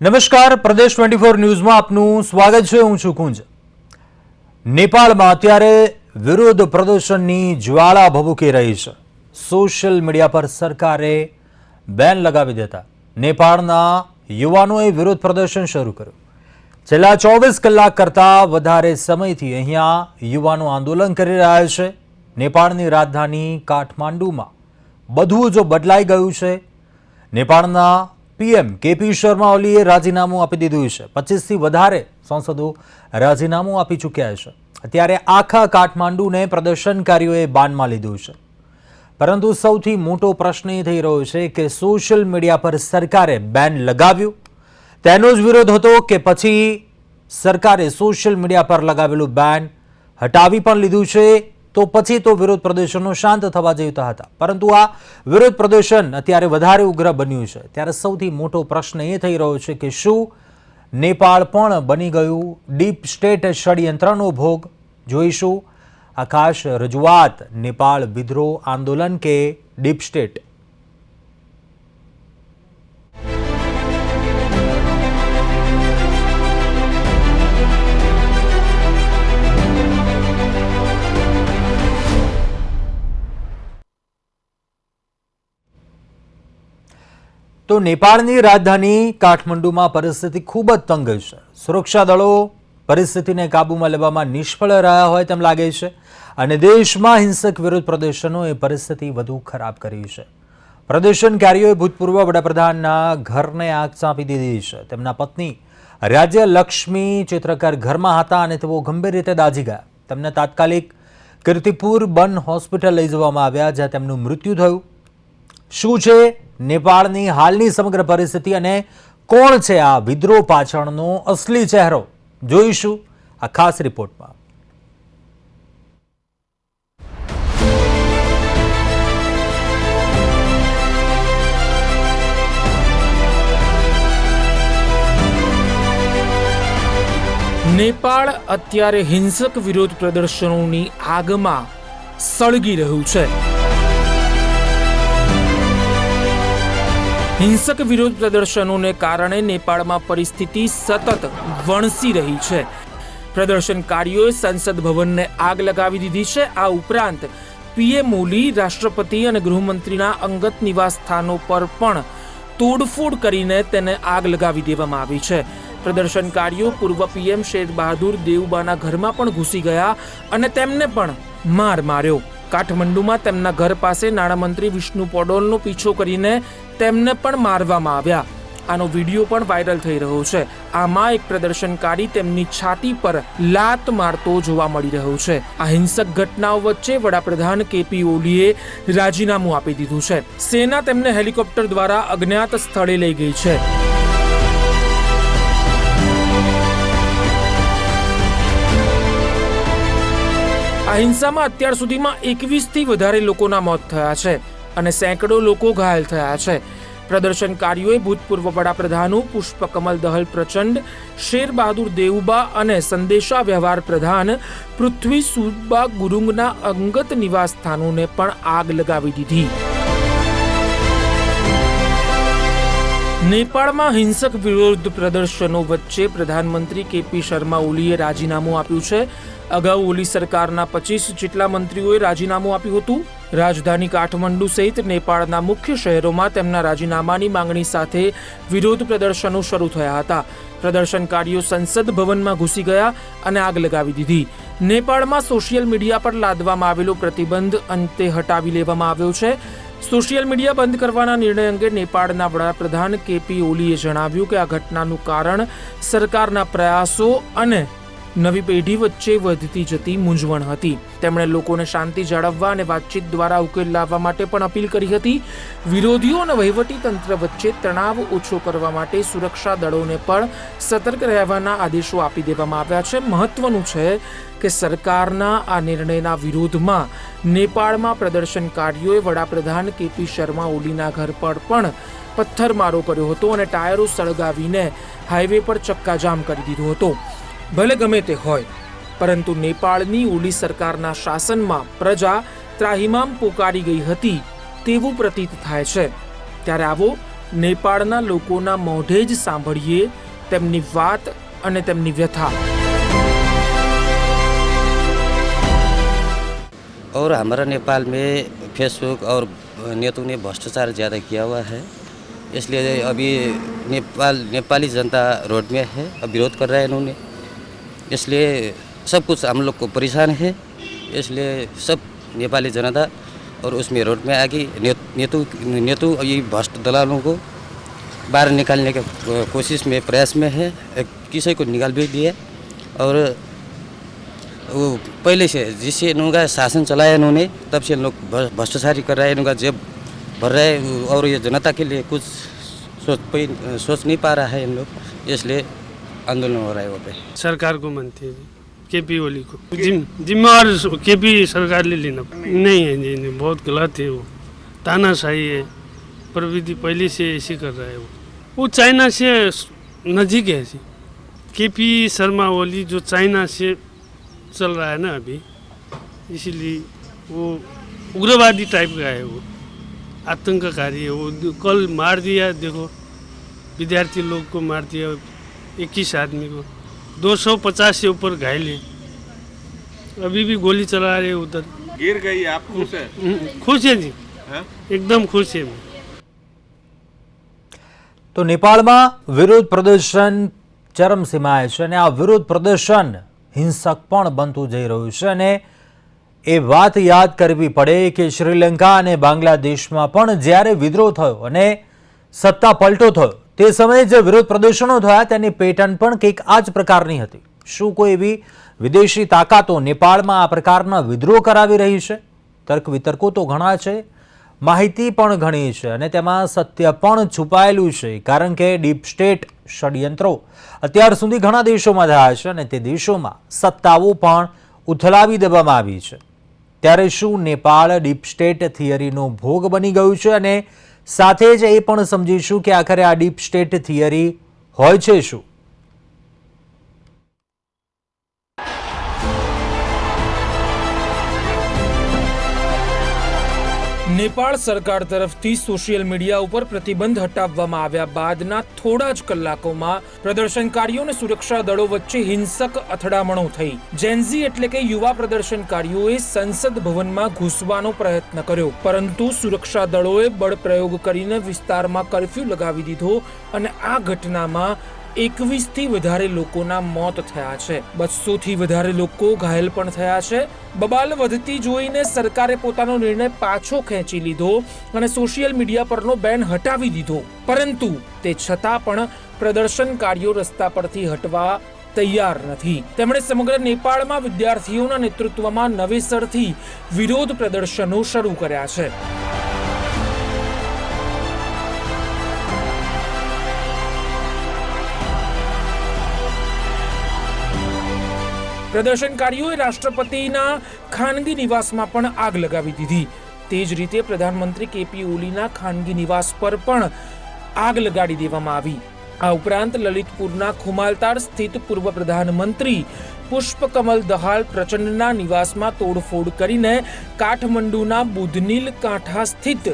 નમસ્કાર, પ્રદેશ twenty four ન્યૂઝમાં આપનું સ્વાગત છે. હું છું કુંજ. નેપાળમાં અત્યારે વિરોધ પ્રદર્શનની જ્વાળા ભભૂકી રહી છે. સોશિયલ મીડિયા પર સરકારે બેન લગાવી દેતા નેપાળના યુવાનોએ વિરોધ પ્રદર્શન શરૂ કર્યું. છેલ્લા ચોવીસ કલાક કરતાં વધારે સમયથી અહીંયા યુવાનો આંદોલન કરી રહ્યા છે. નેપાળની રાજધાની કાઠમાંડુમાં બધું જો બદલાઈ ગયું છે. નેપાળના પીએમ કેપી શર્મા ઓલીએ રાજીનામું આપી દીધું છે. પચીસથી વધારે સાંસદો રાજીનામું આપી ચૂક્યા છે. અત્યારે આખા કાઠમાંડુને પ્રદર્શનકારીઓએ બાનમાં લીધું છે. પરંતુ સૌથી મોટો પ્રશ્ન એ થઈ રહ્યો છે કે સોશિયલ મીડિયા પર સરકારે બેન લગાવ્યું? તેનો જ વિરોધ હતો કે પછી સરકારે સોશિયલ મીડિયા પર લગાવેલું બેન હટાવી પણ લીધું છે તો પછી તો વિરોધ પ્રદર્શનો શાંત થવા જતા હતા. પરંતુ આ વિરોધ પ્રદર્શન અત્યારે વધારે ઉગ્ર બન્યું છે. ત્યારે સૌથી મોટો પ્રશ્ન એ થઈ રહ્યો છે કે શું નેપાળ પણ બની ગયું? ડીપ સ્ટેટ ષડયંત્રનો ભોગ જોઈશું. આકાશ રજૂઆત, નેપાળ વિદ્રોહ આંદોલન કે ડીપ સ્ટેટ? તો નેપાળની રાજધાની કાઠમંડુમાં પરિસ્થિતિ ખૂબ જ તંગ છે. સુરક્ષા દળો પરિસ્થિતિને કાબૂમાં લેવામાં નિષ્ફળ રહ્યા હોય તેમ લાગે છે અને દેશમાં હિંસક વિરોધ પ્રદર્શનોએ પરિસ્થિતિ વધુ ખરાબ કરી છે. પ્રદર્શનકારીઓએ ભૂતપૂર્વ વડાપ્રધાનના ઘરને આગ ચાંપી દીધી છે. તેમના પત્ની રાજ્ય લક્ષ્મી ચિત્રકર ઘરમાં હતા અને તેઓ ગંભીર રીતે દાઝી ગયા. તેમને તાત્કાલિક કીર્તિપુર બન હોસ્પિટલ લઈ જવામાં આવ્યા, જ્યાં તેમનું મૃત્યુ થયું. શું છે? નેપાળની હાલની સમગ્ર પરિસ્થિતિ અને કોણ છે આ વિદ્રોહ પાછળનો અસલી ચહેરો જોઈશું આ ખાસ રિપોર્ટમાં. નેપાળ અત્યારે હિંસક વિરોધ પ્રદર્શનોની આગમાં સળગી રહ્યું છે. હિંસક વિરોધ પ્રદર્શનોને કારણે નેપાળમાં પરિસ્થિતિ સતત વણસી રહી છે. પ્રદર્શનકારીઓએ સંસદ ભવનને આગ લગાવી દીધી છે. આ ઉપરાંત પીએમ ઓલી રાષ્ટ્રપતિ અને ગૃહમંત્રીના અંગત નિવાસ સ્થાનો પર પણ તોડફોડ કરીને તેને આગ લગાવી દેવામાં આવી છે. પ્રદર્શનકારીઓ પૂર્વ પીએમ શેર બહાદુર દેવબાના ઘરમાં પણ ઘૂસી ગયા અને તેમને પણ માર માર્યો. કાઠમંડુમાં તેમના ઘર પાસે નાણામંત્રી વિષ્ણુ પોડોલનો પીછો કરીને તેમને પણ મારવામાં આવ્યા. આનો વીડિયો પણ વાયરલ થઈ રહ્યો છે. આમાં એક પ્રદર્શનકારી તેમની છાતી પર લાત મારતો જોવા મળી રહ્યો છે. આ હિંસક ઘટનાઓ વચ્ચે વડાપ્રધાન કેપી ઓલીએ રાજીનામું આપી દીધું છે. સેના તેમને હેલિકોપ્ટર દ્વારા અજ્ઞાત સ્થળે લઈ ગઈ છે. આ હિંસામાં અત્યાર સુધીમાં એકવીસથી વધારે લોકોના મોત થયા છે અને સેંકડો લોકો ઘાયલ થયા છે. પ્રદર્શનકારીઓએ ભૂતપૂર્વ વડાપ્રધાનો પુષ્પકમલ દહલ પ્રચંડ શેર બહાદુર દેવુબા અને સંદેશા વ્યવહાર પ્રધાન પૃથ્વી સુબા ગુરુંગના અંગત નિવાસ સ્થાનોને પણ આગ લગાવી દીધી. નેપાળમાં હિંસક વિરોધ પ્રદર્શનો વચ્ચે પ્રધાનમંત્રી કેપી શર્મા ઓલીએ રાજીનામું આપ્યું છે. અગાઉ ઓલી સરકારના પચીસ જેટલા મંત્રીઓએ રાજીનામું આપ્યું હતું. રાજધાની કાઠમંડુ સહિત નેપાળના મુખ્ય શહેરોમાં તેમના રાજીનામાની માંગણી સાથે વિરોધ પ્રદર્શનો શરૂ થયા હતા. પ્રદર્શનકારીઓ સંસદ ભવનમાં ઘૂસી ગયા અને આગ લગાવી દીધી. નેપાળમાં સોશિયલ મીડિયા પર લાદવામાં આવેલો પ્રતિબંધ અંતે હટાવી લેવામાં આવ્યો છે. સોશિયલ મીડિયા બંધ કરવાના નિર્ણય અંગે નેપાળના વડાપ્રધાન કેપી ઓલીએ જણાવ્યું કે આ ઘટનાનું કારણ સરકારના પ્રયાસો અને નવી પેઢી વચ્ચે વધતી જતી મૂંઝવણ હતી. તેમણે લોકોને શાંતિ જાળવવા અને વાતચીત દ્વારા ઉકેલ લાવવા માટે પણ અપીલ કરી હતી. વિરોધીઓ અને વહીવટી તંત્ર વચ્ચે તણાવ ઓછો કરવા માટે સુરક્ષા દળોને પણ સતર્ક રહેવાના આદેશો આપી દેવામાં આવ્યા છે. મહત્વનું છે કે સરકારના આ નિર્ણયના વિરોધમાં નેપાળમાં પ્રદર્શનકારીઓએ વડાપ્રધાન કેપી શર્મા ઓલીના ઘર પર પણ પથ્થરમારો કર્યો હતો અને ટાયરો સળગાવીને હાઈવે પર ચક્કાજામ કરી દીધો હતો. ભલે ગમે તે હોય પરંતુ નેપાળની ઓલી સરકારના શાસનમાં પ્રજા ત્રાહિમામ પોકારી ગઈ હતી તેવું પ્રતીત થાય છે ત્યારે આવો નેપાળના લોકોના મોઢે જ સાંભળીએ તેમની વાત અને તેમની વ્યથા और हमारा नेपाल में फेसबुक और नेतों ने भ्रष्टाचार ज़्यादा किया हुआ है इसलिए अभी नेपाल नेपाली जनता रोड में है अब विरोध कर रहा है इन्होंने इसलिए सब कुछ हम लोग को परेशान है इसलिए सब नेपाली जनता और उसमें रोड में आके ने, नेतू नेतू और ये भ्रष्ट दलालों को बाहर निकालने के कोशिश में प्रयास में है किसी को निकाल भी दिया और वो पहले से जिससे इनका शासन चलाया इन्होंने तब से इन लोग भ- भ्रष्टाचारी कर रहा है इनका जेब भर रहा है और ये जनता के लिए कुछ सोच पे- सोच नहीं पा रहा है इन लोग इसलिए आंदोलन हो रहा है वहाँ पे सरकार को मानते हैं केपी ओली को जिम जिम्मेवार केपी सरकार ले लेना नहीं है जी नहीं बहुत गलत है वो तानाशाही है प्रवृत्ति पहले से ऐसे कर रहा है वो वो चाइना से नज़दीक है ऐसी केपी शर्मा ओली जो चाइना से चल रहा है ना अभी इसीलिए वो उग्रवादी टाइप का है वो आतंककारी है वो कल मार दिया देखो विद्यार्थी लोग को मार दिया इक्कीस आदमी को 250 से ऊपर घायल है अभी भी गोली चला रहे हैं उधर गिर गई आप खुश है हम्म, खुश है जी हैं? एकदम खुश है मैं તો નેપાળમાં વિરોધ પ્રદર્શન ચરમસીમાએ છે અને આ વિરોધ પ્રદર્શન હિંસક પણ બનતું જઈ રહ્યું છે અને એ વાત યાદ કરવી પડે કે શ્રીલંકા અને બાંગ્લાદેશમાં પણ જ્યારે વિદ્રોહ થયો અને સત્તા પલટો થયો તે સમયે જે વિરોધ પ્રદર્શનો થયા તેની પેટર્ન પણ કંઈક આ જ પ્રકારની હતી. શું કોઈ એવી વિદેશી તાકાતો નેપાળમાં આ પ્રકારના વિદ્રોહ કરાવી રહી છે? તર્ક વિતર્કો તો ઘણા છે, માહિતી પણ ઘણી છે અને તેમાં સત્ય પણ છુપાયેલું છે, કારણ કે ડીપ સ્ટેટ ષડયંત્રો અત્યાર સુધી ઘણા દેશોમાં થયા છે અને તે દેશોમાં સત્તાઓ પણ ઉથલાવી દેવામાં આવી છે. ત્યારે શું નેપાળ ડીપ સ્ટેટ થિયરીનો ભોગ બની ગયું છે અને સાથે જ એ પણ સમજીશું કે આખરે આ ડીપ સ્ટેટ થિયરી હોય છે શું? નેપાળ સરકાર તરફથી સોશિયલ મીડિયા ઉપર પ્રતિબંધ હટાવવામાં આવ્યા બાદના થોડા જ કલાકોમાં પ્રદર્શનકારીઓ અને સુરક્ષા દળો વચ્ચે હિંસક અથડામણો થઈ. જેન્ઝી એટલે કે યુવા પ્રદર્શનકારીઓએ સંસદ ભવનમાં ઘૂસવાનો પ્રયત્ન કર્યો. પરંતુ સુરક્ષા દળોએ બળ પ્રયોગ કરીને વિસ્તારમાં કર્ફ્યુ લગાવી દીધો અને આ ઘટનામાં એકવીસથી વધારે લોકોના મોત થયા છે. બસો થી વધારે લોકો ઘાયલ પણ થયા છે. બબાલ વધતી જોઈને સરકારે પોતાનો નિર્ણય પાછો ખેંચી લીધો અને સોશિયલ મીડિયા પરનો બેન હટાવી દીધો. પરંતુ તે છતાં પણ પ્રદર્શનકારીઓ રસ્તા પરથી હટવા તૈયાર નથી. તેમણે સમગ્ર નેપાળમાં વિદ્યાર્થીઓના નેતૃત્વમાં નવેસરથી વિરોધ પ્રદર્શનો શરૂ કર્યા છે. પ્રદર્શનકારીઓએ રાષ્ટ્રપતિના ખાનગી નિવાસમાં પણ આગ લગાવી દીધી. તે જ રીતે પ્રધાનમંત્રી કેપી ઓલીના ખાનગી નિવાસ પર પણ આગ લગાડી દેવામાં આવી. આ ઉપરાંત લલિતપુરના ખુમાલતાર સ્થિત પૂર્વ પ્રધાનમંત્રી પુષ્પકમલ દહાલ પ્રચંડના નિવાસમાં તોડફોડ કરીને કાઠમંડુના બુધનીલ કાંઠા સ્થિત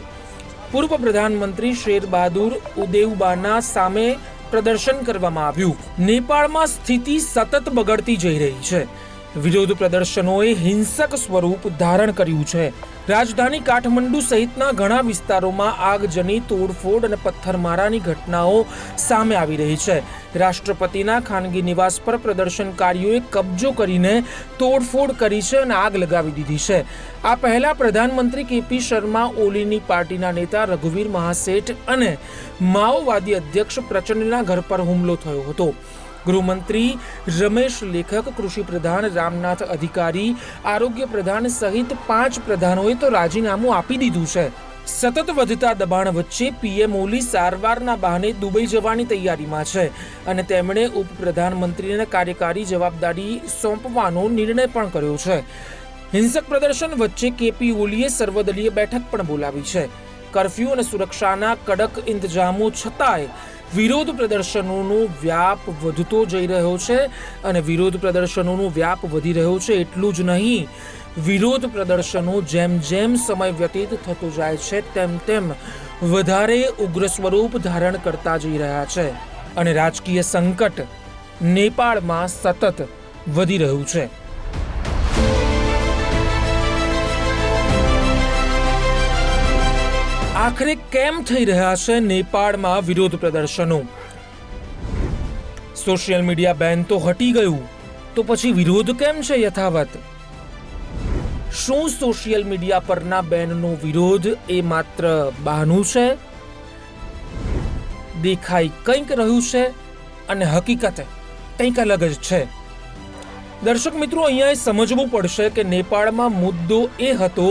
પૂર્વ પ્રધાનમંત્રી શેર બહાદુર ઉદેવબાના સામે પ્રદર્શન કરવામાં આવ્યું. નેપાળમાં સ્થિતિ સતત બગડતી જઈ રહી છે. વિરોધ પ્રદર્શનોએ હિંસક સ્વરૂપ ધારણ કર્યું છે. રાજધાની કાઠમંડુ સહિતના ઘણા વિસ્તારોમાં આગજની તોડફોડ અને પથ્થરમારાની ઘટનાઓ સામે આવી રહી છે. રાષ્ટ્રપતિના ખાનગી નિવાસ પર પ્રદર્શનકારીઓએ કબજો કરીને તોડફોડ કરી છે અને આગ લગાવી દીધી છે. આ પહેલા પ્રધાનમંત્રી કેપી શર્મા, ઓલીની પાર્ટીના નેતા રઘુવીર મહાસેઠ અને માઓવાદી અધ્યક્ષ પ્રચંડના ઘર પર હુમલો થયો હતો. ગૃહમંત્રી રમેશ લેખક, કૃષિ પ્રધાન રામનાથ અધિકારી, આરોગ્ય પ્રધાન સહિત પાંચ પ્રધાનોએ તો રાજીનામું આપી દીધું છે. સતત વધતા દબાણ વચ્ચે પીએમ ઓલી સારવારના બહાને દુબઈ જવાની તૈયારીમાં છે અને તેમણે ઉપપ્રધાનમંત્રીને કાર્યકારી જવાબદારી સોંપવાનો નિર્ણય પણ કર્યો છે. હિંસક પ્રદર્શન વચ્ચે કેપી ઓલીએ સર્વદલીય બેઠક પણ બોલાવી છે. કર્ફ્યુ અને સુરક્ષાના કડક ઇંતજામો છતાંય વિરોધ પ્રદર્શનોનો વ્યાપ વધતો જઈ રહ્યો છે અને વિરોધ પ્રદર્શનોનો વ્યાપ વધી રહ્યો છે એટલું જ નહીં, વિરોધ પ્રદર્શનો જેમ જેમ સમય વ્યતીત થતો જાય છે, તેમ તેમ વધારે ઉગ્ર સ્વરૂપ ધારણ કરતા જઈ રહ્યા છે અને રાજકીય સંકટ નેપાળમાં સતત વધી રહ્યું છે. આખરે કેમ થઈ રહ્યા છે નેપાળમાં વિરોધ પ્રદર્શનો? સોશિયલ મીડિયા બેન તો હટી ગયું, તો પછી વિરોધ કેમ છે યથાવત? શું સોશિયલ મીડિયા પરના બેનનો વિરોધ એ માત્ર બહાનું છે? દેખાઈ કંઈક રહ્યું છે અને હકીકત કંઈક અલગ જ છે. દર્શક મિત્રો, અહીંયા એ સમજવું પડશે કે નેપાળમાં મુદ્દો એ હતો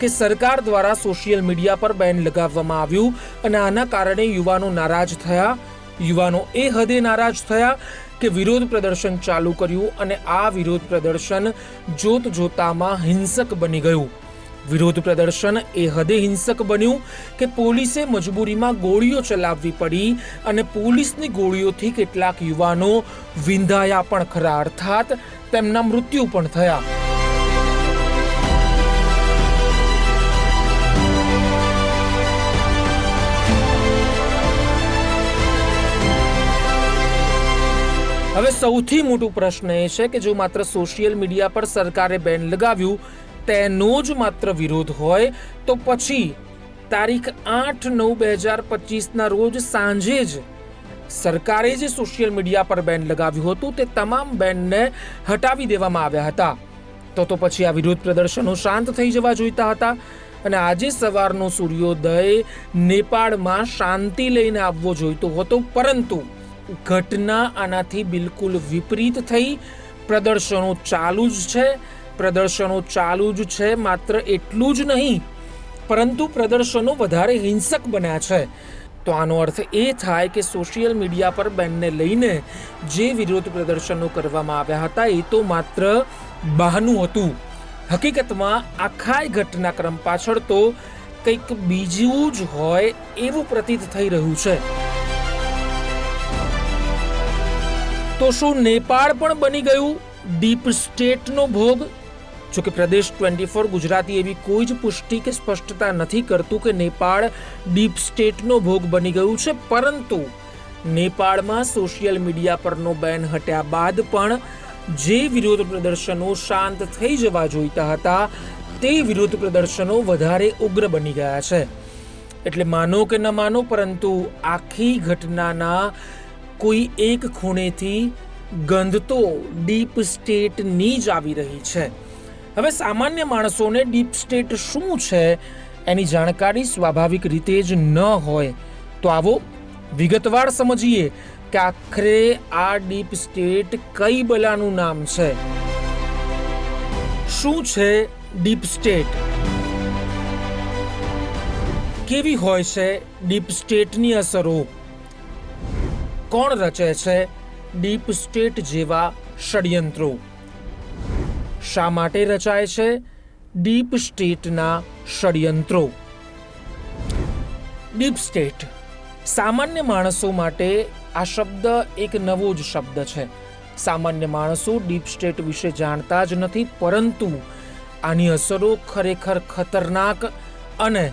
કે સરકાર દ્વારા સોશિયલ મીડિયા પર બેન લગાવવામાં આવ્યું અને આના કારણે યુવાનો નારાજ થયા. યુવાનો એ હદે નારાજ થયા કે વિરોધ પ્રદર્શન ચાલુ કર્યું અને આ વિરોધ પ્રદર્શન જોત જોતામાં હિંસક બની ગયું. વિરોધ પ્રદર્શન એ હદે હિંસક બન્યું કે પોલીસે મજબૂરીમાં ગોળીઓ ચલાવવી પડી અને પોલીસની ગોળીઓથી કેટલાક યુવાનો વિંધાયા પણ ખરા અર્થાત તેમના મૃત્યુ પણ થયા. હવે સૌથી મોટું પ્રશ્ન એ છે કે જો માત્ર સોશિયલ મીડિયા પર સરકારે બેન લગાવ્યું, તેનો જ માત્ર વિરોધ હોય, તો પછી તારીખ આઠ નવ બે હજાર પચીસના રોજ સાંજે જ સરકારે જે સોશિયલ મીડિયા પર બેન લગાવ્યું હતું, તે તમામ બેનને હટાવી દેવામાં આવ્યા હતા. તો તો પછી આ વિરોધ પ્રદર્શનો શાંત થઈ જવા જોઈતા હતા અને આજે સવારનો સૂર્યોદય નેપાળમાં શાંતિ લઈને આવવો જોઈતો હતો, પરંતુ ઘટના આનાથી બિલકુલ વિપરીત થઈ. પ્રદર્શનો ચાલુ જ છે. પ્રદર્શનો ચાલુ જ છે, માત્ર એટલું જ નહીં, પરંતુ પ્રદર્શનો વધારે હિંસક બન્યા છે. તો આનો અર્થ એ થાય કે સોશિયલ મીડિયા પર બેનને લઈને જે વિરોધ પ્રદર્શનો કરવામાં આવ્યા હતા, એ તો માત્ર બહાનું હતું. હકીકતમાં આખા ઘટનાક્રમ પાછળ તો કંઈક બીજું જ હોય એવું પ્રતીત થઈ રહ્યું છે. તો શું નેપાળ પણ બની ગયું ડીપ સ્ટેટનો ભોગ. જો કે પ્રદેશ ટ્વેન્ટી ફોર ગુજરાતી એવી કોઈ જ પુષ્ટિ કે સ્પષ્ટતા નથી કરતું કે નેપાળ ડીપ સ્ટેટનો ભોગ બની ગયું છે. પરંતુ નેપાળમાં સોશિયલ મીડિયા પરનો બેન હટ્યા બાદ પણ જે વિરોધ પ્રદર્શનો શાંત થઈ જવા જોઈતા હતા, તે વિરોધ પ્રદર્શનો વધારે ઉગ્ર બની ગયા છે. એટલે માનો કે ન માનો, પરંતુ આખી ઘટનાના કોઈ એક ખૂણેથી ગંધ તો ડીપ સ્ટેટની જ આવી રહી છે. હવે સામાન્ય માણસોને ડીપ સ્ટેટ શું છે એની જાણકારી સ્વાભાવિક રીતે જ ન હોય. તો આવો વિગતવાર સમજીએ કે આખરે આ ડીપ સ્ટેટ કઈ બલાનું નામ છે? શું છે ડીપ સ્ટેટ? કેવી હોય છે ડીપ સ્ટેટની અસરો? કોણ રચે છે ડીપ સ્ટેટ જેવા ષડયંત્રો? શા માટે રચાય છે ડીપ સ્ટેટના ષડયંત્રો? ડીપ સ્ટેટ સામાન્ય માણસો માટે આ શબ્દ એક નવો જ શબ્દ છે. સામાન્ય માણસો ડીપ સ્ટેટ વિશે જાણતા જ નથી, પરંતુ આની અસરો ખરેખર ખતરનાક અને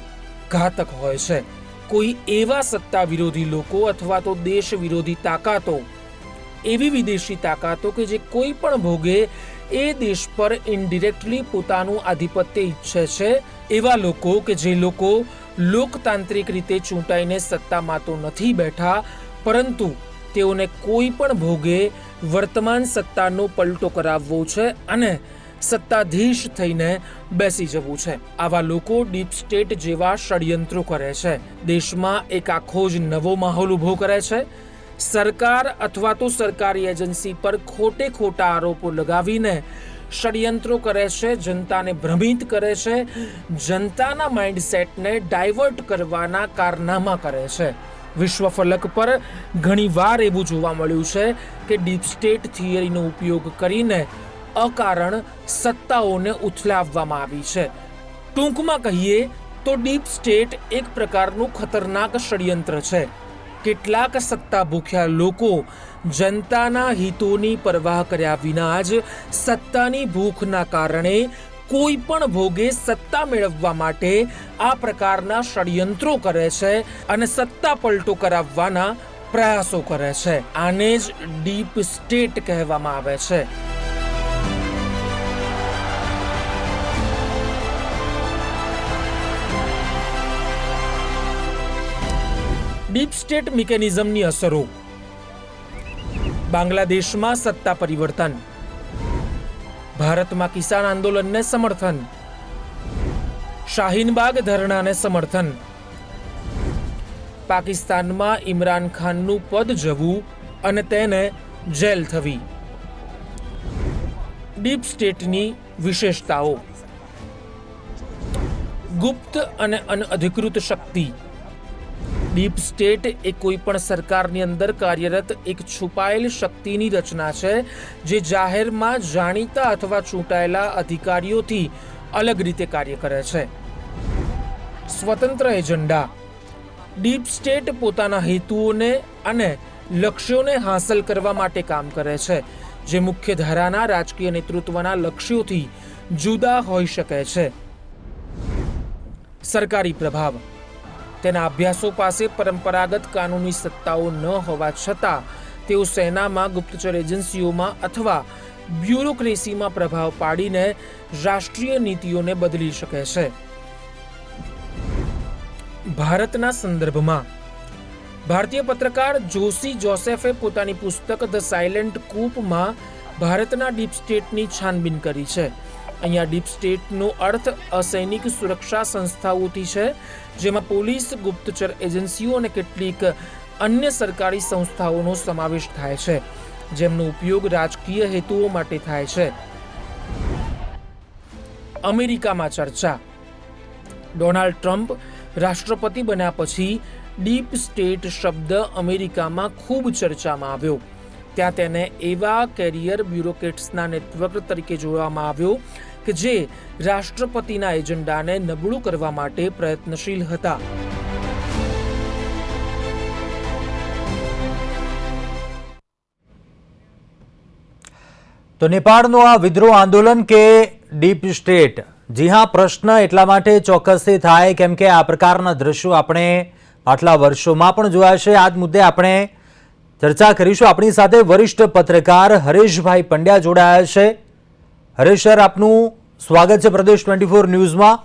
ઘાતક હોય છે. કોઈ એવા સત્તા વિરોધી લોકો અથવા તો દેશ વિરોધી તાકાતો, એવી વિદેશી તાકાતો કે જે કોઈ પણ ભોગે એ દેશ પર ઇનડિરેક્ટલી પોતાનું આધિપત્ય ઈચ્છે છે, એવા લોકો કે જે લોકો લોકતાંત્રિક રીતે ચૂંટાઈને સત્તામાં તો નથી બેઠા, પરંતુ તેઓને કોઈ પણ ભોગે વર્તમાન સત્તાનો પલટો કરાવવો છે અને સત્તાધીશ થઈને બેસી જવું છે. આવા લોકો ડીપ સ્ટેટ જેવા ષડયંત્રો કરે છે. દેશમાં એક આખો જ નવો માહોલ ઊભો કરે છે. સરકાર અથવા તો સરકારી એજન્સી પર ખોટે ખોટા આરોપો લગાવીને ષડયંત્રો કરે છે, જનતાને ભ્રમિત કરે છે, જનતાના માઇન્ડસેટને ડાયવર્ટ કરવાના કારનામા કરે છે. વિશ્વ ફલક પર ઘણીવાર એવું જોવા મળ્યું છે કે ડીપ સ્ટેટ થિયરીનો ઉપયોગ કરીને અકારણ સત્તાઓને ઉથલાવવામાં આવી છે. ટૂંકમાં કહીએ તો ડીપ સ્ટેટ એક પ્રકારનું ખતરનાક ષડયંત્ર છે. કેટલાક સત્તા ભૂખ્યા લોકો જનતાના હિતોની પરવાહ કર્યા વિના જ સત્તાની ભૂખના કારણે કોઈ પણ ભોગે સત્તા મેળવવા માટે આ પ્રકારના ષડયંત્રો કરે છે અને સત્તા પલટો કરાવવાના પ્રયાસો કરે છે. આને જ ડીપ સ્ટેટ કહેવામાં આવે છે. ડીપ સ્ટેટ મિકેનિઝમની અસરો. બાંગ્લાદેશમાં સત્તા પરિવર્તન. ભારતમાં કિસાન આંદોલનને સમર્થન. શાહીનબાગ ધરણાને સમર્થન. પાકિસ્તાનમાં ઇમરાન ખાનનું પદ જવું અને તેને જેલ થવી. ડીપ સ્ટેટની વિશેષતાઓ. ગુપ્ત અને અનઅધિકૃત શક્તિ. ડીપ સ્ટેટ એ કોઈ પણ સરકારની અંદર કાર્યરત એક છુપાયેલ શક્તિની રચના છે, જે જાહેરમાં જાણીતા અથવા ચૂંટાયેલા અધિકારીઓથી અલગ રીતે કાર્ય કરે છે. સ્વતંત્ર એજન્ડા. ડીપ સ્ટેટ પોતાના હેતુઓને અને લક્ષ્યોને હાંસલ કરવા માટે કામ કરે છે, જે મુખ્ય ધારાના રાજકીય નેતૃત્વના લક્ષ્યોથી જુદા હોઈ શકે છે. સરકારી પ્રભાવ. તેના અભ્યાસો પાસે પરંપરાગત કાનૂની સત્તાઓ ન હોવા છતાં, તેઓ સેનામાં ગુપ્તચર એજન્સીઓમાં અથવા બ્યુરોક્રેસીમાં પ્રભાવ પાડીને રાષ્ટ્રીય નીતિઓને બદલી શકે છે. ભારતના સંદર્ભમાં, ભારતીય પત્રકાર જોશી જોસેફે પોતાની પુસ્તક ધ સાયલેન્ટ કૂપમાં ભારતના ડીપ સ્ટેટની છાનબીન કરી છે. અહીંયા ડીપ સ્ટેટનો અર્થ અસૈનિક સુરક્ષા સંસ્થાઓથી છે, જેમાં પોલીસ, ગુપ્તચર એજન્સીઓ અને કેટલીક અન્ય સરકારી સંસ્થાઓનો સમાવેશ થાય છે, જેમનો ઉપયોગ રાજકીય હેતુઓ માટે થાય છે. અમેરિકામાં ચર્ચા. ડોનાલ્ડ ટ્રમ્પ રાષ્ટ્રપતિ બન્યા પછી ડીપ સ્ટેટ શબ્દ અમેરિકામાં ખૂબ ચર્ચામાં આવ્યો. ત્યાં તેને એવા કેરિયર બ્યુરોક્રેટ્સના નેટવર્ક તરીકે જોવામાં આવ્યો કે જે રાષ્ટ્રપતિના એજન્ડાને નબળું કરવા માટે પ્રયત્નશીલ હતા. તો નેપાળનું આ વિદ્રોહ આંદોલન કે ડીપ સ્ટેટ? જી હા, પ્રશ્ન એટલા માટે ચોક્કસથી થાય કેમ કે આ પ્રકારના દ્રશ્યો આપણે આટલા વર્ષોમાં પણ જોયા છે. આ જ મુદ્દે આપણે ચર્ચા કરીશું. આપણી સાથે વરિષ્ઠ પત્રકાર હરેશભાઈ પંડ્યા જોડાયા છે. હરેશ સર આપનું સ્વાગત છે પ્રદેશ ટ્વેન્ટી ફોર ન્યૂઝમાં.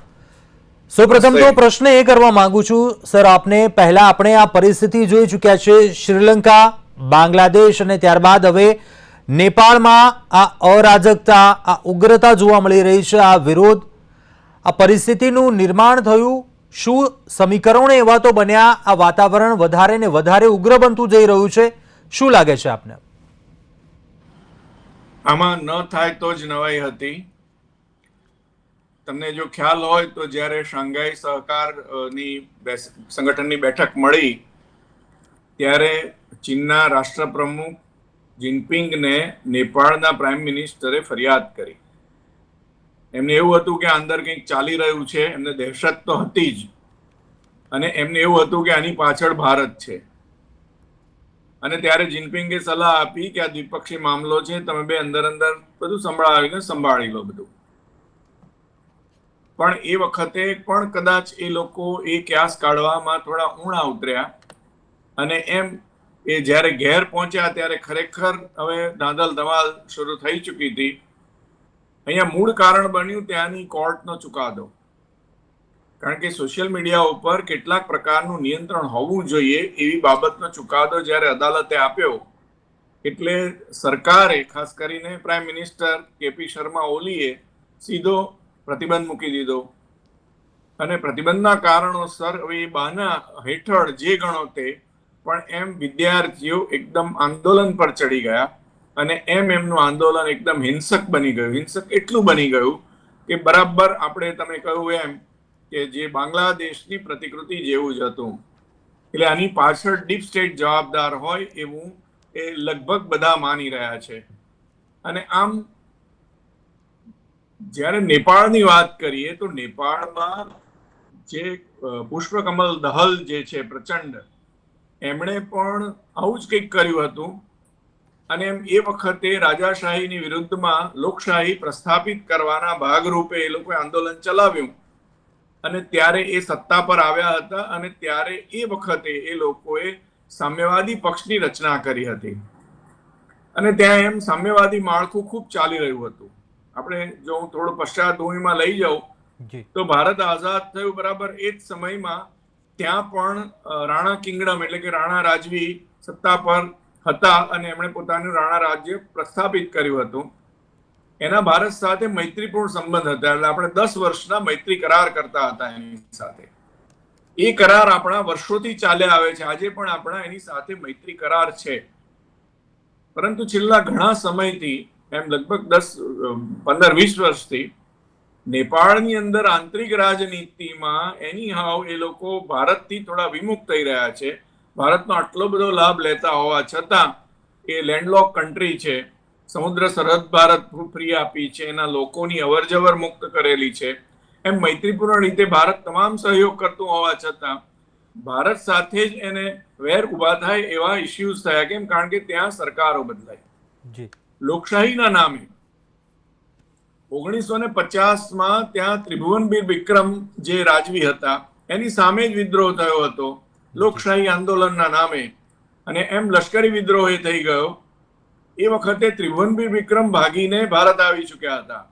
સૌપ્રથમ તો પ્રશ્ન એ કરવા માંગુ છું સર આપને પહેલા આપણે આ પરિસ્થિતિ જોઈ ચૂક્યા છે શ્રીલંકા બાંગ્લાદેશ અને ત્યારબાદ હવે નેપાળમાં આ અરાજકતા આ ઉગ્રતા જોવા મળી રહી છે આ વિરોધ આ પરિસ્થિતિનું નિર્માણ થયું. શું સમીકરણો એવા તો બન્યા આ વાતાવરણ વધારે ને વધારે ઉગ્ર બનતું જઈ રહ્યું છે? શું લાગે છે આપને? આમાં ન થાય તો જ નવાઈ હતી. તમને જો ખ્યાલ હોય તો જ્યારે શાંઘાઈ સહકાર અ, ની બેસ- સંગઠનની બેઠક મળી ત્યારે ચીનના રાષ્ટ્રપ્રમુખ જિનપિંગને નેપાળના પ્રાઇમ મિનિસ્ટરે ફરિયાદ કરી. એમને એવું હતું કે અંદર કંઈક ચાલી રહ્યું છે એમને દહેશત તો હતી જ. અને એમને એવું હતું કે આની પાછળ ભારત છે. અને ત્યારે જિનપિંગે સલાહ આપી કે આ દ્વિપક્ષી મામલો છે, તમે બે અંદર અંદર બધું સંભળાવીને સંભાળી લો બધું. પણ એ વખતે પણ કદાચ એ લોકો એ ક્યાસ કાઢવામાં થોડા ઊણા ઉતર્યા અને એમ એ જ્યારે ઘેર પહોંચ્યા ત્યારે ખરેખર હવે ધાંધલ ધમાલ શરૂ થઈ ચૂકી હતી. અહીંયા મૂળ કારણ બન્યું ત્યાંની કોર્ટનો ચુકાદો. કારણ કે સોશિયલ મીડિયા ઉપર કેટલાક પ્રકારનું નિયંત્રણ હોવું જોઈએ એવી બાબતનો ચુકાદો જ્યારે અદાલતે આપ્યો, એટલે સરકારે, ખાસ કરીને પ્રાઇમ મિનિસ્ટર કેપી શર્મા ઓલીએ સીધો પ્રતિબંધ મૂકી દીધો. અને પ્રતિબંધના કારણોસર હવે એ બાના હેઠળ જે ગણો તે, પણ એમ વિદ્યાર્થીઓ એકદમ આંદોલન પર ચડી ગયા અને એમ એમનું આંદોલન એકદમ હિંસક બની ગયું. હિંસક એટલું બની ગયું કે બરાબર આપણે તમે કહ્યું એમ કે જે બાંગ્લાદેશની પ્રતિકૃતિ જેવું જ હતું. એટલે આની પાછળ ડીપ સ્ટેટ જવાબદાર હોય એવું એ લગભગ બધા માની રહ્યા છે. અને આમ જ્યારે નેપાળની વાત કરીએ તો નેપાળમાં જે પુષ્પકમલ દહલ જે છે પ્રચંડ, એમણે પણ આવું જ કંઈક કર્યું હતું. અને એમ એ વખતે રાજાશાહીની વિરુદ્ધમાં લોકશાહી પ્રસ્થાપિત કરવાના ભાગરૂપે એ લોકોએ આંદોલન ચલાવ્યું. અને ત્યારે એ સત્તા પર આવ્યા હતા અને ત્યારે એ વખતે એ લોકોએ સામ્યવાદી પક્ષની રચના કરી હતી. અને ત્યાં એમ સામ્યવાદી માળખું ખૂબ ચાલી રહ્યું હતું. આપણે જો હું થોડું પશ્ચાત ભૂમિમાં લઈ જાઉં તો ભારત આઝાદ થયું બરાબર એ જ સમયમાં ત્યાં પણ રાણા કિંગડમ એટલે કે રાણા રાજવી સત્તા પર હતા અને એમણે પોતાનું રાણા રાજ્ય પ્રસ્થાપિત કર્યું હતું. એના ભારત સાથે મૈત્રીપૂર્ણ સંબંધ હતા. એટલે આપણે દસ વર્ષના મૈત્રી કરાર કરતા હતા એની સાથે. એ કરાર આપણા વર્ષોથી ચાલ્યા આવે છે. આજે પણ આપણા એની સાથે મૈત્રી કરાર છે. પરંતુ છેલ્લા ઘણા સમયથી, એમ લગભગ દસ, પંદર, વીસ વર્ષથી, નેપાળની અંદર આંતરિક રાજનીતિમાં એની હાવ એ લોકો ભારતથી થોડા વિમુખ થઈ રહ્યા છે. ભારતનો આટલો બધો લાભ લેતા હોવા છતાં એ લેન્ડલોક કન્ટ્રી છે. સમુદ્ર સરહદ ભારત ફ્રી આપી છે. એના લોકોની અવરજવર મુક્ત કરેલી છે. એમ મૈત્રીપૂર્ણ રીતે ભારત તમામ સહયોગ કરતું હોવા છતાં ભારત સાથે જ એને વેર ઊભા થાય એવા ઇસ્યુઝ થયા કેમ? કારણ કે ત્યાં સરકારો બદલાઈ. લોકશાહીના નામે ઓગણીસો ને પચાસમાં ત્યાં ત્રિભુવનબીર વિક્રમ જે રાજવી હતા એની સામે જ વિદ્રોહ થયો હતો. લોકશાહી આંદોલનના નામે. અને એમ લશ્કરી વિદ્રોહ એ થઈ ગયો. એ વખતે ત્રિભુવનબીર વિક્રમ ભાગીને ભારત આવી ચૂક્યા હતા.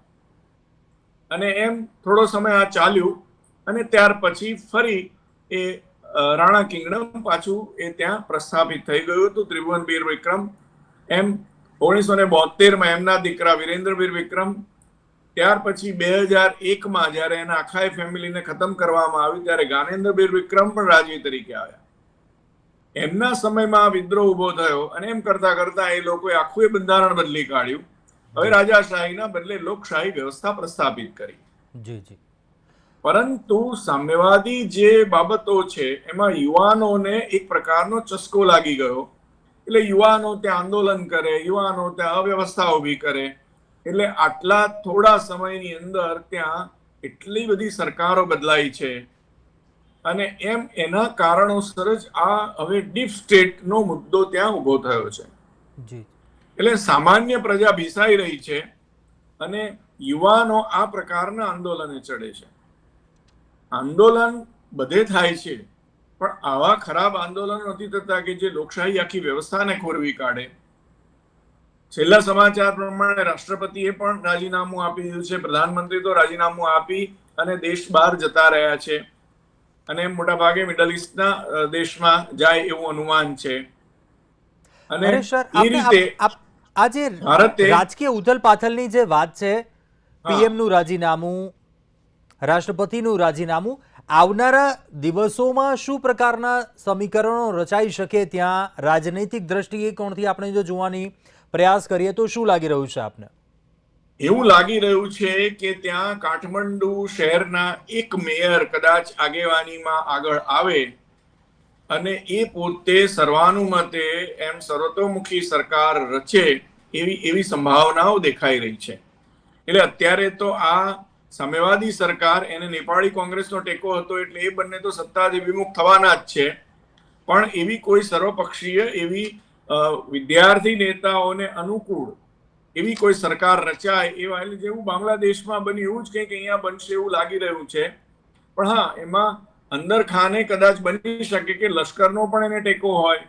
અને એમ થોડો સમય આ ચાલ્યું અને ત્યાર પછી ફરી એ રાણા કિંગડમ પાછું એ ત્યાં પ્રસ્થાપિત થઈ ગયું હતું, ત્રિભુવનબીર વિક્રમ. એમ ઓગણીસો ને બોતેરમાં એમના દીકરા વિરેન્દ્રવીર વિક્રમ. ત્યાર પછી બે હજાર એકમાં જ્યારે એના આખા ફેમિલીને ખતમ કરવામાં આવ્યું, ત્યારે જ્ઞાનેન્દ્રવીર વિક્રમ પણ રાજવી તરીકે આવ્યા. એમના સમયમાં વિદ્રોહ ઊભો થયો અને એમ કરતા કરતા એ લોકોએ આખું એ બંધારણ બદલી કાઢ્યું. હવે રાજાશાહીના બદલે લોકશાહી વ્યવસ્થા પ્રસ્થાપિત કરી. જી જી. પરંતુ સામ્યવાદી જે બાબતો છે એમાં યુવાનોને એક પ્રકારનો ચસ્કો લાગી ગયો. એટલે યુવાનો ત્યાં આંદોલન કરે યુવાનો ત્યાં અવ્યવસ્થા ઊભી કરે. એટલે આટલા થોડા સમયની અંદર ત્યાં એટલી બધી સરકારો બદલાઈ છે અને એમ એના કારણોસર જ આ હવે ડીપ સ્ટેટનો મુદ્દો ત્યાં ઊભો થયો છે. એટલે સામાન્ય પ્રજા ભીસાઈ રહી છે અને યુવાનો આ પ્રકારના આંદોલને ચડે છે. આંદોલન બધે થાય છે પણ આવા ખરાબ આંદોલનો નથી થતા કે જે લોકશાહી આખી વ્યવસ્થાને ખોરવી કાઢે. છેલ્લા સમાચાર પ્રમાણે રાષ્ટ્રપતિએ પણ રાજીનામું આપી દીધું છે પ્રધાનમંત્રી તો રાજીનામું આપી અને દેશ બહાર જતા રહ્યા છે. અને મોટા ભાગે મિડલ ઇસ્ટના દેશમાં જાય એવું અનુમાન છે. અને એ રીતે આજે રાજકીય ઉથલપાથલની જે વાત છે પીએમનું રાજીનામું રાષ્ટ્રપતિનું રાજીનામું આવનારા દિવસોમાં શું પ્રકારના સમીકરણો રચાઈ શકે ત્યાં રાજનૈતિક દ્રષ્ટિકોણથી આપણે જો જોવાની પ્રયાસ કરીએ તો શું લાગી રહ્યું છે આપને? એવું લાગી રહ્યું છે કે ત્યાં કાઠમંડુ શહેરના એક મેયર કદાચ આગેવાનીમાં આગળ આવે અને એ પોતે સર્વાનુમતે એમ સર્વતોમુખી સરકાર રચે એવી એવી સંભાવનાઓ દેખાઈ રહી છે. એટલે અત્યારે તો આ સામ્યવાદી સરકાર એને નેપાળી કોંગ્રેસનો ટેકો હતો એટલે એ બંને તો સત્તાથી વિમુખ થવાના જ છે. પણ એવી કોઈ સર્વપક્ષીય એવી વિદ્યાર્થી નેતાઓને અનુકૂળ એવી કોઈ સરકાર રચાય એવા, એટલે જેવું બાંગ્લાદેશમાં બન્યું એવું જ કંઈક અહીંયા બનશે એવું લાગી રહ્યું છે. પણ હા, એમાં અંદર ખાને કદાચ બની શકે કે લશ્કરનો પણ એને ટેકો હોય.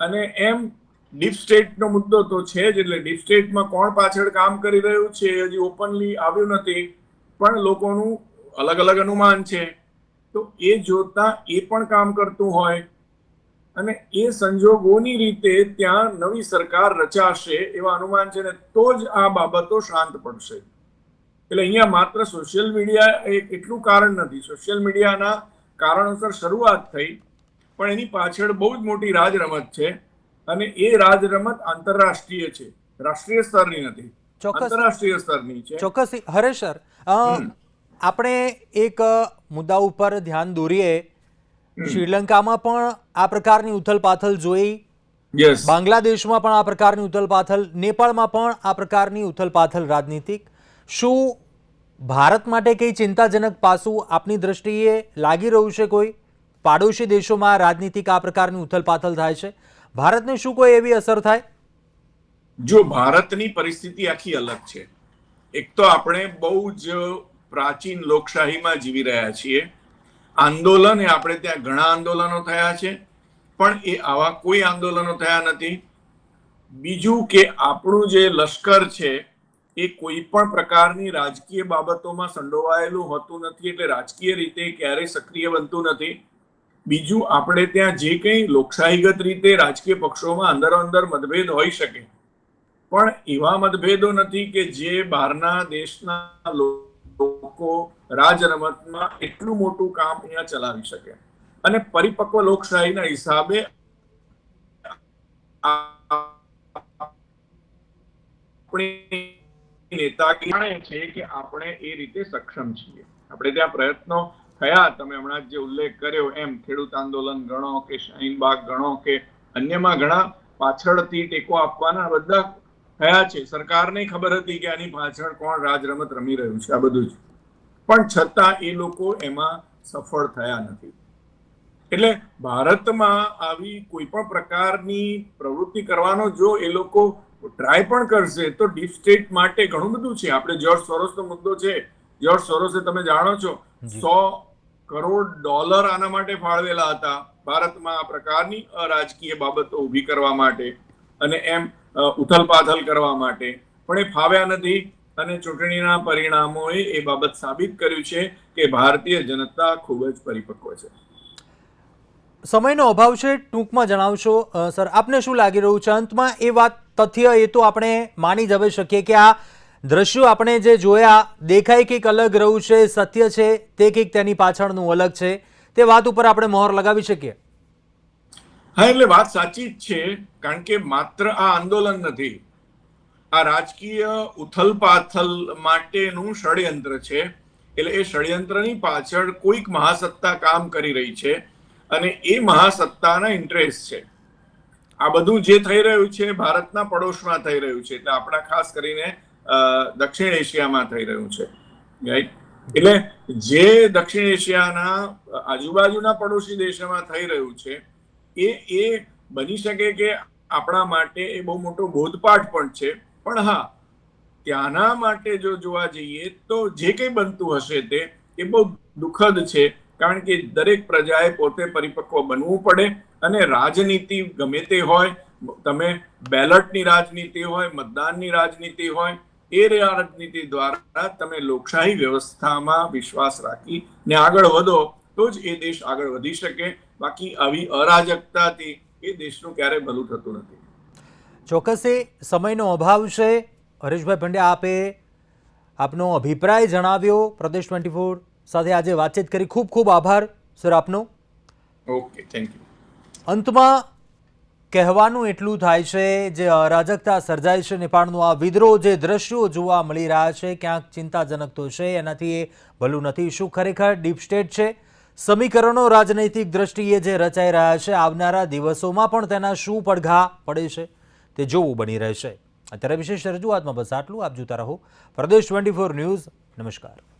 અને એમ ડીપ સ્ટેટનો મુદ્દો તો છે જ, એટલે ડીપ સ્ટેટમાં કોણ પાછળ કામ કરી રહ્યું છે હજી ઓપનલી આવ્યું નથી, પણ લોકોનું અલગ અલગ અનુમાન છે. તો એ જોતા એ પણ કામ કરતું હોય અને એ સંજોગોની રીતે ત્યાં નવી સરકાર રચાશે એવા અનુમાન છે ને તો જ આ બાબતો શાંત પડશે. એટલે અહીંયા માત્ર સોશિયલ મીડિયા એ એટલું કારણ નથી. સોશિયલ મીડિયાના કારણોસર શરૂઆત થઈ પણ એની પાછળ બહુ જ મોટી રાજ રમત છે અને એ રાજ રમત આંતરરાષ્ટ્રીય છે. રાષ્ટ્રીય સ્તરની નથી. આંતરરાષ્ટ્રીય સ્તરની છે. ચોક્કસ. હરેશ સર આપણે એક મુદ્દા ઉપર ધ્યાન દોરીએ શ્રીલંકામાં પણ આ પ્રકારની ઉથલપાથલ જોઈ. બાંગ્લાદેશમાં પણ આ પ્રકારની ઉથલપાથલ. નેપાળમાં પણ આ પ્રકારની ઉથલપાથલ રાજનીતિક. શું ભારત માટે કઈ ચિંતાજનક પાસું આપની દ્રષ્ટિએ લાગી રહ્યું છે કોઈ? પાડોશી દેશોમાં રાજનીતિક આ પ્રકારની ઉથલપાથલ થાય છે. ભારતને શું કોઈ એવી અસર થાય? જો ભારતની પરિસ્થિતિ આખી અલગ છે. એક તો આપણે બહુ જ પ્રાચીન લોકશાહીમાં જીવી રહ્યા છીએ. આંદોલન, એ આપણે ત્યાં ઘણા આંદોલનો થયા છે, પણ એ આવા કોઈ આંદોલનો થયા નથી. બીજું કે આપણું જે લશ્કર છે, એ કોઈ પણ પ્રકારની રાજકીય બાબતોમાં સંડોવાયેલું હોતું નથી, એટલે રાજકીય રીતે ક્યારેય સક્રિય બનતું નથી. બીજું, આપણે ત્યાં જે કંઈ લોકશાહીગત રીતે રાજકીય પક્ષોમાં અંદર અંદર મતભેદ હોઈ શકે. પણ એવા મતભેદો નથી કે જે બહારના દેશના લોકો રાજરમતમાં એટલું મોટું કામ અહીંયા ચલાવી શકે. અને પરિપક્વ લોકશાહીના હિસાબે આ- નેતાગીરી છે કે આપણે એ રીતે સક્ષમ છીએ. આપણે ત્યાં પ્રયત્નો થયા, તમે હમણાં જે ઉલ્લેખ કર્યો એમ, ખેડૂત આંદોલન ગણો કે શાહીનબાગ ગણો કે અન્યમાં ઘણા પાછળથી ટેકો આપવાના બધા થયા છે. સરકારને ખબર હતી કે આની પાછળ કોણ રાજ રમત રમી રહ્યું છે. આ બધું જ. પણ છતાં એ લોકો એમાં સફળ થયા નથી. એટલે ભારતમાં આવી કોઈ પણ પ્રકારની પ્રવૃત્તિ કરવાનો જો એ લોકો ટ્રાય પણ કરશે તો ડીપ સ્ટેટ માટે ઘણું બધું છે. આપણે જ્યોર્જ સોરોસનો મુદ્દો છે. જ્યોર્જ સોરોસે તમે જાણો છો સો કરોડ ડોલર આના માટે ફાળવેલા હતા ભારતમાં આ પ્રકારની અરાજકીય બાબતો ઊભી કરવા માટે. અને એમ ઉથલપાથલ કરવા માટે. પણ એ ફાવ્યા નથી અને ચૂંટણીના પરિણામોએ એ બાબત સાબિત કર્યું છે કે ભારતીય જનતા ખૂબ જ પરિપક્વ છે. સમયનો અભાવ છે, ટૂંકમાં જણાવશો. સર, આપને શું લાગી રહ્યું છે? અંતમાં એ વાત તથ્ય એ તો આપણે માની જ શકીએ કે આ દ્રશ્યો આપણે જે જોયા, દેખાય કંઈક અલગ રહ્યું છે, સત્ય છે, તે કંઈક તેની પાછળનું અલગ છે. તે વાત ઉપર આપણે મોહર લગાવી શકીએ. હા, એટલે વાત સાચી જ છે, કારણ કે માત્ર આ આંદોલન નથી. આ રાજકીય ઉથલપાથલ માટેનું ષડયંત્ર છે. એટલે એ ષડયંત્રની પાછળ કોઈક મહાસત્તા કામ કરી રહી છે અને એ મહાસત્તાના ઇન્ટરેસ્ટ છે. આ બધું જે થઈ રહ્યું છે, ભારતના પડોશમાં થઈ રહ્યું છે, એટલે આપણા ખાસ કરીને દક્ષિણ એશિયામાં થઈ રહ્યું છે. રાઈટ એટલે જે દક્ષિણ એશિયાના આજુબાજુના પડોશી દેશોમાં થઈ રહ્યું છે એ એ બની શકે કે આપણા માટે એ બહુ મોટો બોધપાઠ પણ છે. પણ હા, ત્યાંના માટે જો જોવા જઈએ તો જે કંઈ બનતું હશે તે, એ બહુ દુઃખદ છે. કારણ કે દરેક પ્રજાએ પોતે પરિપક્વ બનવું પડે અને રાજનીતિ ગમે તે હોય, તમે બેલેટની રાજનીતિ હોય, મતદાનની રાજનીતિ હોય, એ રાજનીતિ દ્વારા તમે લોકશાહી વ્યવસ્થામાં વિશ્વાસ રાખીને આગળ વધો. તો જ એ દેશ આગળ વધી શકે. બાકી આવી અરાજકતાથી એ દેશનું ક્યારેય ભલું થતું નથી. ચોક્કસથી સમયનો અભાવ છે. હરેશભાઈ પંડ્યા આપે આપનો અભિપ્રાય જણાવ્યો પ્રદેશ ટ્વેન્ટી ફોર સાથે આજે વાતચીત કરી. ખૂબ ખૂબ આભાર સર આપનો. Okay thank you. અંતમાં કહેવાનું એટલું થાય છે જે અરાજકતા સર્જાય છે. નેપાળનું આ વિદ્રોહ જે દ્રશ્યો જોવા મળી રહ્યા છે ક્યાંક ચિંતાજનક તો છે એનાથી એ ભલું નથી. શું ખરેખર ડીપ સ્ટેટ છે? સમીકરણો રાજનૈતિક દ્રષ્ટિએ જે રચાઈ રહ્યા છે, આવનારા દિવસોમાં પણ તેના શું પડઘા પડે છે તે જોવું બની રહેશે. અત્યારે વિશેષ રજૂઆતમાં બસ આટલું. આપ જોતા રહો. પ્રદેશ ટ્વેન્ટી ફોર ન્યૂઝ. નમસ્કાર.